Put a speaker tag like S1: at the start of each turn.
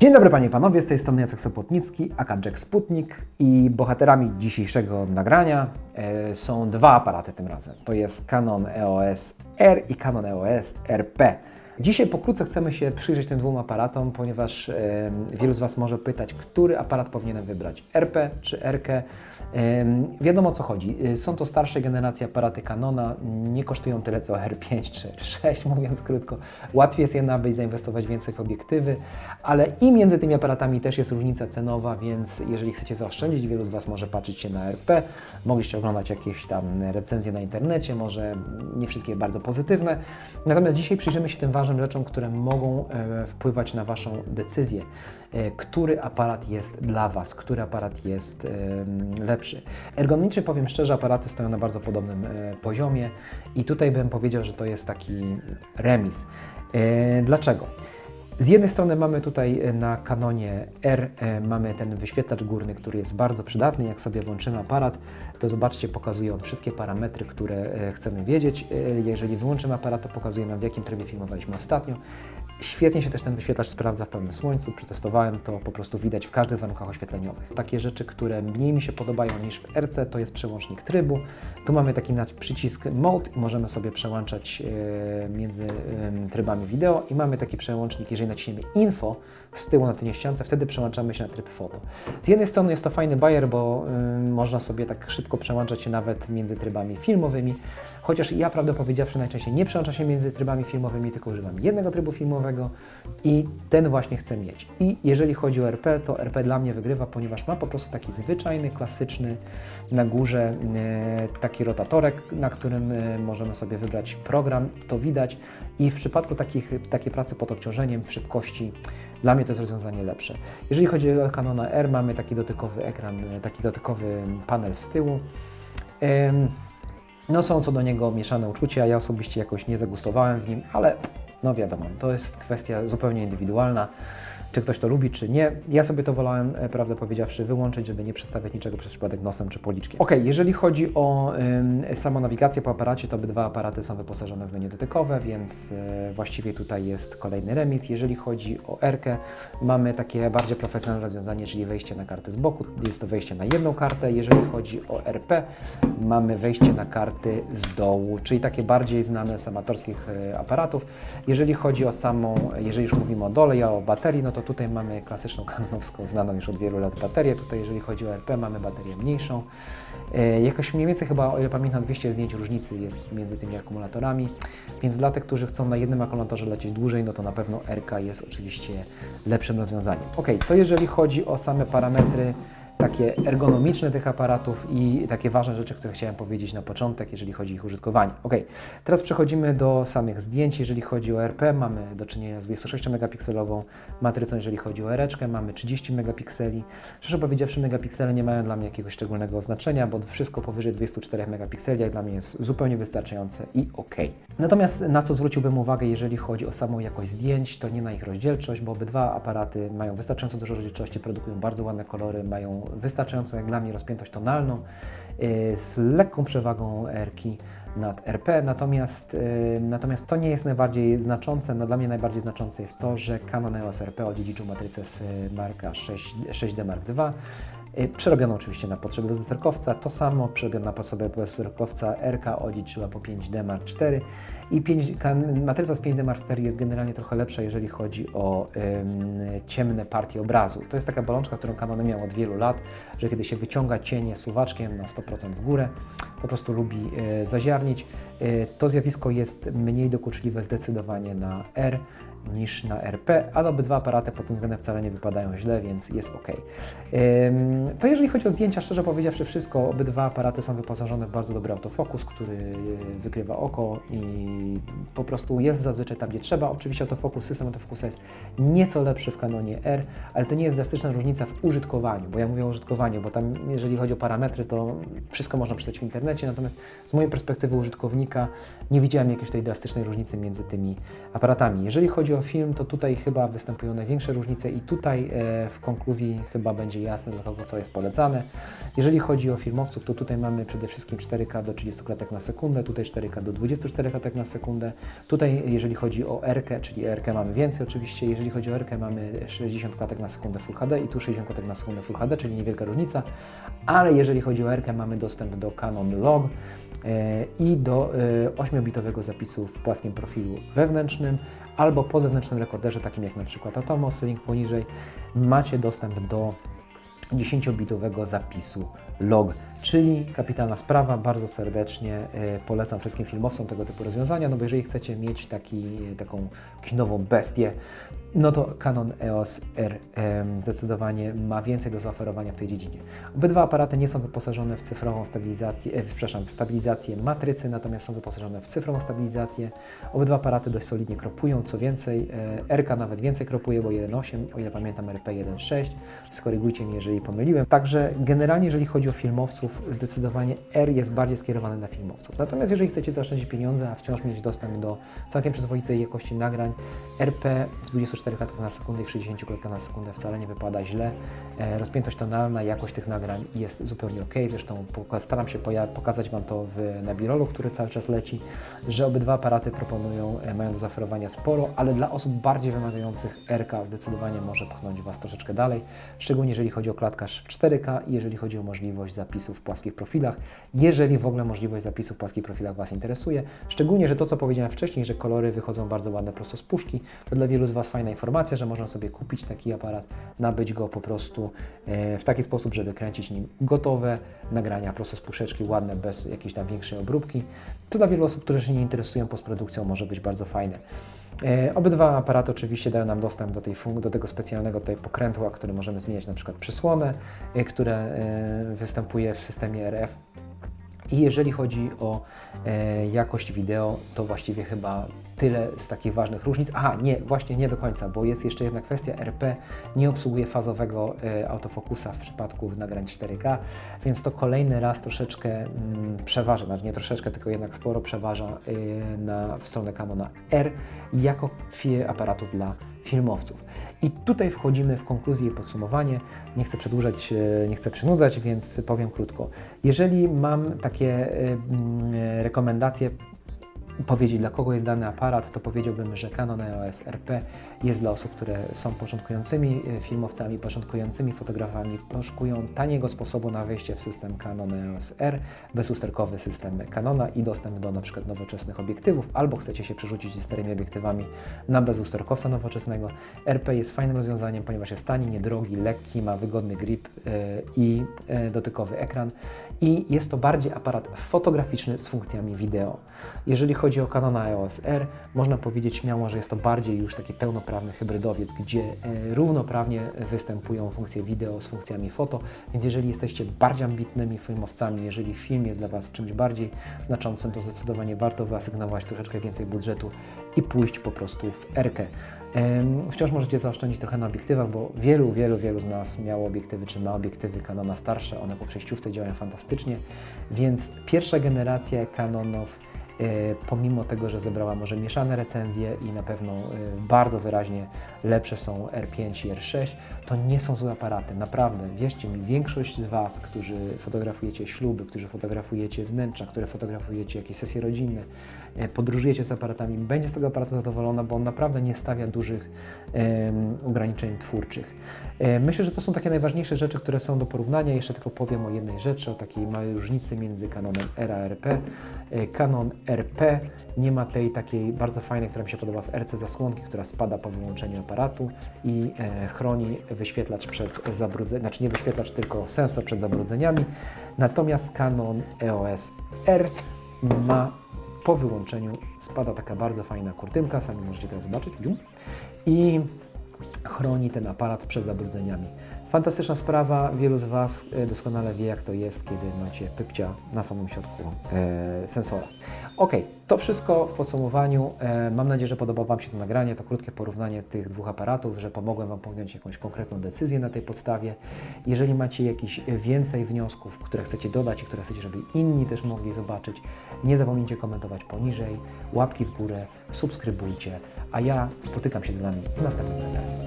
S1: Dzień dobry Panie i Panowie, z tej strony Jacek Sopotnicki, aka Jack Sputnik i bohaterami dzisiejszego nagrania e, są dwa aparaty tym razem. To jest Canon EOS R i Canon EOS RP. Dzisiaj pokrótce chcemy się przyjrzeć tym dwóm aparatom, ponieważ wielu z Was może pytać, który aparat powinienem wybrać, RP czy RK. Wiadomo o co chodzi. E, Są to starsze generacje aparaty Canona, nie kosztują tyle co R5 czy R6, mówiąc krótko. Łatwiej jest je nabyć, zainwestować więcej w obiektywy, ale i między tymi aparatami też jest różnica cenowa, więc jeżeli chcecie zaoszczędzić, wielu z Was może patrzeć się na RP, mogliście oglądać jakieś tam recenzje na internecie, może nie wszystkie bardzo pozytywne. Natomiast dzisiaj przyjrzymy się tym ważnym rzeczom, które mogą e, wpływać na Waszą decyzję, e, który aparat jest dla Was, który aparat jest e, lepszy. Ergonomicznie powiem szczerze, aparaty stoją na bardzo podobnym poziomie i tutaj bym powiedział, że to jest taki remis. Dlaczego? Z jednej strony mamy tutaj e, na Canonie R e, mamy ten wyświetlacz górny, który jest bardzo przydatny. Jak sobie włączymy aparat, to zobaczcie, pokazuje on wszystkie parametry, które e, chcemy wiedzieć. Jeżeli wyłączymy aparat, to pokazuje nam w jakim trybie filmowaliśmy ostatnio. Świetnie się też ten wyświetlacz sprawdza w pełnym słońcu. Przetestowałem to, po prostu widać w każdych warunkach oświetleniowych. Takie rzeczy, które mniej mi się podobają niż w RC, to jest przełącznik trybu. Tu mamy taki przycisk Mode i możemy sobie przełączać między trybami wideo i mamy taki przełącznik, jeżeli начнем. Info z tyłu na tylnej ściance, wtedy przełączamy się na tryb foto. Z jednej strony jest to fajny bajer, bo ym, można sobie tak szybko przełączać się nawet między trybami filmowymi, chociaż ja prawdę powiedziawszy najczęściej nie przełączam się między trybami filmowymi, tylko używam jednego trybu filmowego i ten właśnie chcę mieć. I jeżeli chodzi o RP, to RP dla mnie wygrywa, ponieważ ma po prostu taki zwyczajny, klasyczny na górze e, taki rotatorek, na którym e, możemy sobie wybrać program, to widać i w przypadku takich, takiej pracy pod obciążeniem w szybkości dla mnie to jest rozwiązanie lepsze. Jeżeli chodzi o Canona R, mamy taki dotykowy ekran, taki dotykowy panel z tyłu. No są co do niego mieszane uczucia, ja osobiście jakoś nie zagustowałem w nim, ale no wiadomo, to jest kwestia zupełnie indywidualna, czy ktoś to lubi, czy nie. Ja sobie to wolałem, e, prawdę powiedziawszy, wyłączyć, żeby nie przestawiać niczego przez przypadek nosem czy policzkiem. Ok, jeżeli chodzi o ym, samą nawigację po aparacie, to obydwa aparaty są wyposażone w menu dotykowe, więc e, właściwie tutaj jest kolejny remis. Jeżeli chodzi o R-kę, mamy takie bardziej profesjonalne rozwiązanie, czyli wejście na kartę z boku. Jest to wejście na jedną kartę. Jeżeli chodzi o RP, mamy wejście na karty z dołu, czyli takie bardziej znane z amatorskich e, aparatów. Jeżeli chodzi o samą, jeżeli już mówimy o dole, ja o baterii, no to tutaj mamy klasyczną kanonowską, znaną już od wielu lat baterię. Tutaj jeżeli chodzi o RP, mamy baterię mniejszą. E, Jakoś mniej więcej chyba, o ile pamiętam, 200 zdjęć różnicy jest między tymi akumulatorami, więc dla tych, którzy chcą na jednym akumulatorze lecieć dłużej, no to na pewno RK jest oczywiście lepszym rozwiązaniem. Ok, to jeżeli chodzi o same parametry takie ergonomiczne tych aparatów i takie ważne rzeczy, które chciałem powiedzieć na początek, jeżeli chodzi o ich użytkowanie. Ok, teraz przechodzimy do samych zdjęć. Jeżeli chodzi o RP, mamy do czynienia z 26-megapikselową matrycą, jeżeli chodzi o ereczkę, mamy 30 megapikseli. Szczerze powiedziawszy, megapiksele nie mają dla mnie jakiegoś szczególnego znaczenia, bo wszystko powyżej 24 megapikseli jak dla mnie jest zupełnie wystarczające i ok. Natomiast na co zwróciłbym uwagę, jeżeli chodzi o samą jakość zdjęć, to nie na ich rozdzielczość, bo obydwa aparaty mają wystarczająco dużo rozdzielczości, produkują bardzo ładne kolory, mają wystarczającą jak dla mnie rozpiętość tonalną yy, z lekką przewagą R-ki nad RP, natomiast, yy, natomiast to nie jest najbardziej znaczące. No, dla mnie najbardziej znaczące jest to, że Canon EOS RP odziedziczył matrycę z Marka 6, 6D Mark II. Yy, Przerobiono oczywiście na potrzeby bezlusterkowca, to samo przerobione na potrzeby bezlusterkowca RK odziedziczyła po 5D Mark IV i 5, kan- matryca z 5D Mark IV jest generalnie trochę lepsza, jeżeli chodzi o ym, ciemne partie obrazu. To jest taka bolączka, którą Canon miał od wielu lat, że kiedy się wyciąga cienie suwaczkiem na 100% w górę, po prostu lubi e, zaziarnić. E, to zjawisko jest mniej dokuczliwe zdecydowanie na R niż na RP, ale obydwa aparaty pod tym względem wcale nie wypadają źle, więc jest ok. To jeżeli chodzi o zdjęcia, szczerze powiedziawszy wszystko, obydwa aparaty są wyposażone w bardzo dobry autofokus, który e, wykrywa oko i po prostu jest zazwyczaj tam, gdzie trzeba. Oczywiście autofokus, system autofokusa jest nieco lepszy w Canonie R, ale to nie jest drastyczna różnica w użytkowaniu, bo ja mówię o użytkowaniu, bo tam jeżeli chodzi o parametry, to wszystko można przeczytać w internecie, natomiast z mojej perspektywy użytkownika nie widziałem jakiejś tej drastycznej różnicy między tymi aparatami. Jeżeli chodzi chodzi o film, to tutaj chyba występują największe różnice i tutaj e, w konkluzji chyba będzie jasne, dla kogo co jest polecane. Jeżeli chodzi o filmowców, to tutaj mamy przede wszystkim 4K do 30 klatek na sekundę, tutaj 4K do 24 klatek na sekundę. Tutaj jeżeli chodzi o R, czyli R mamy więcej oczywiście, jeżeli chodzi o R mamy 60 klatek na sekundę Full HD i tu 60 klatek na sekundę Full HD, czyli niewielka różnica, ale jeżeli chodzi o R, mamy dostęp do Canon Log e, i do e, 8-bitowego zapisu w płaskim profilu wewnętrznym albo po zewnętrznym rekorderze, takim jak na przykład Atomos, link poniżej, macie dostęp do 10-bitowego zapisu log, czyli kapitalna sprawa, bardzo serdecznie e, polecam wszystkim filmowcom tego typu rozwiązania, no bo jeżeli chcecie mieć taki, taką kinową bestię, no to Canon EOS R zdecydowanie ma więcej do zaoferowania w tej dziedzinie. Obydwa aparaty nie są wyposażone w cyfrową stabilizację, e, przepraszam, w stabilizację matrycy, natomiast są wyposażone w cyfrową stabilizację. Obydwa aparaty dość solidnie kropują, co więcej, e, RK nawet więcej kropuje, bo 1.8, o ile pamiętam RP 1.6, skorygujcie mnie, jeżeli pomyliłem. Także generalnie, jeżeli chodzi o filmowców, zdecydowanie R jest bardziej skierowany na filmowców. Natomiast jeżeli chcecie zaoszczędzić pieniądze, a wciąż mieć dostęp do całkiem przyzwoitej jakości nagrań, RP w 24 klatkach na sekundę i w 60 klatkach na sekundę wcale nie wypada źle. E, rozpiętość tonalna, jakość tych nagrań jest zupełnie ok. Zresztą staram się pokazać Wam to w Nabirolu, który cały czas leci, że obydwa aparaty proponują, e, mają do zaoferowania sporo, ale dla osób bardziej wymagających RK zdecydowanie może pchnąć Was troszeczkę dalej, szczególnie jeżeli chodzi o w 4K i jeżeli chodzi o możliwość zapisu w płaskich profilach, jeżeli w ogóle możliwość zapisu w płaskich profilach Was interesuje, szczególnie, że to co powiedziałem wcześniej, że kolory wychodzą bardzo ładne prosto z puszki, to dla wielu z Was fajna informacja, że można sobie kupić taki aparat, nabyć go po prostu e, w taki sposób, żeby kręcić nim gotowe nagrania prosto z puszeczki, ładne, bez jakiejś tam większej obróbki. To dla wielu osób, które się nie interesują postprodukcją, może być bardzo fajne. E, obydwa aparaty oczywiście dają nam dostęp do, tej do tego specjalnego tutaj pokrętła, który możemy zmieniać na przykład przysłonę, e, które e, występuje w systemie RF. I jeżeli chodzi o jakość wideo, to właściwie chyba tyle z takich ważnych różnic. Aha, nie, właśnie nie do końca, bo jest jeszcze jedna kwestia. RP nie obsługuje fazowego e, autofokusa w przypadku nagrań 4K, więc to kolejny raz troszeczkę mm, przeważa, znaczy nie troszeczkę, tylko jednak sporo przeważa e, na, w stronę Canona R jako aparatu dla filmowców. I tutaj wchodzimy w konkluzję i podsumowanie. Nie chcę przedłużać, e, nie chcę przynudzać, więc powiem krótko. Jeżeli mam takie mm, rekomendacje powiedzieć, dla kogo jest dany aparat, to powiedziałbym, że Canon EOS RP jest dla osób, które są początkującymi e, filmowcami, początkującymi fotografami, poszukują taniego sposobu na wejście w system Canon EOS R, bezusterkowy system Canona i dostęp do na przykład nowoczesnych obiektywów, albo chcecie się przerzucić ze starymi obiektywami na bezusterkowca nowoczesnego. RP jest fajnym rozwiązaniem, ponieważ jest tani, niedrogi, lekki, ma wygodny grip e, i e, dotykowy ekran i jest to bardziej aparat fotograficzny z funkcjami wideo. Jeżeli chodzi o Canon EOS R, można powiedzieć śmiało, że jest to bardziej już taki pełnoprawny hybrydowiec, gdzie e, równoprawnie występują funkcje wideo z funkcjami foto, więc jeżeli jesteście bardziej ambitnymi filmowcami, jeżeli film jest dla Was czymś bardziej znaczącym, to zdecydowanie warto wyasygnować troszeczkę więcej budżetu i pójść po prostu w R-kę. Em, Wciąż możecie zaoszczędzić trochę na obiektywach, bo wielu, wielu, wielu z nas miało obiektywy, czy ma obiektywy Canona starsze, one po przejściówce działają fantastycznie, więc pierwsza generacja Canonów, pomimo tego, że zebrała może mieszane recenzje i na pewno e, bardzo wyraźnie lepsze są R5 i R6, to nie są złe aparaty, naprawdę, wierzcie mi, większość z Was, którzy fotografujecie śluby, którzy fotografujecie wnętrza, które fotografujecie jakieś sesje rodzinne, e, podróżujecie z aparatami, będzie z tego aparatu zadowolona, bo on naprawdę nie stawia dużych em, ograniczeń twórczych. E, Myślę, że to są takie najważniejsze rzeczy, które są do porównania. Jeszcze tylko powiem o jednej rzeczy, o takiej małej różnicy między Canonem R a RP. E, Canon RP nie ma tej takiej bardzo fajnej, która mi się podoba w RC zasłonki, która spada po wyłączeniu aparatu i e, chroni wyświetlacz przed zabrudzeniem, znaczy nie wyświetlacz, tylko sensor przed zabrudzeniami. Natomiast Canon EOS R ma po wyłączeniu spada taka bardzo fajna kurtynka, sami możecie to zobaczyć. I chroni ten aparat przed zabrudzeniami. Fantastyczna sprawa, wielu z Was e, doskonale wie, jak to jest, kiedy macie pypcia na samym środku e, sensora. Ok, to wszystko w podsumowaniu. E, mam nadzieję, że podoba Wam się to nagranie, to krótkie porównanie tych dwóch aparatów, że pomogłem Wam podjąć jakąś konkretną decyzję na tej podstawie. Jeżeli macie jakieś więcej wniosków, które chcecie dodać i które chcecie, żeby inni też mogli zobaczyć, nie zapomnijcie komentować poniżej, łapki w górę, subskrybujcie, a ja spotykam się z Wami w następnym nagraniu.